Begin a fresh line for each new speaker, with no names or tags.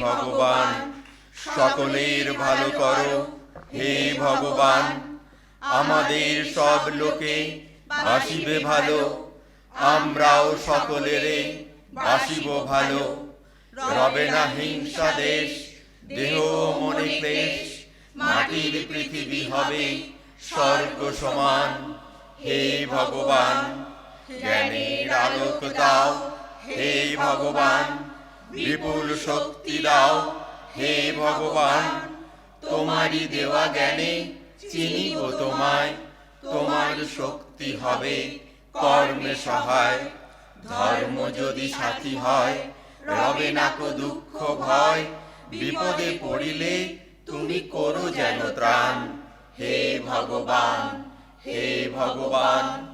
ভগবান। সকলের ভালো করো, হে ভগবান। আমাদের সব লোকে বাসিবে ভালো, আমরাও সকলেরে বাসিব ভালো। রবে না হিংসা দেশ, দেহ মনে ক্লেশ, মাটির পৃথিবী হবে স্বর্গ সমান। হে ভগবান, জ্ঞানের আলোক দাও, হে ভগবান। বিপুল শক্তি দাও, হে ভগবান। তোমারই দেওয়া জ্ঞানে চিনিব তোমায়। তোমার শক্তি হবে কর্মে সহায়। ধর্ম যদি সাথী হয়, রবে না কো দুঃখ ভয়। বিপদে পড়িলে তুমি করো যেন ত্রাণ। হে ভগবান হে ভগবান।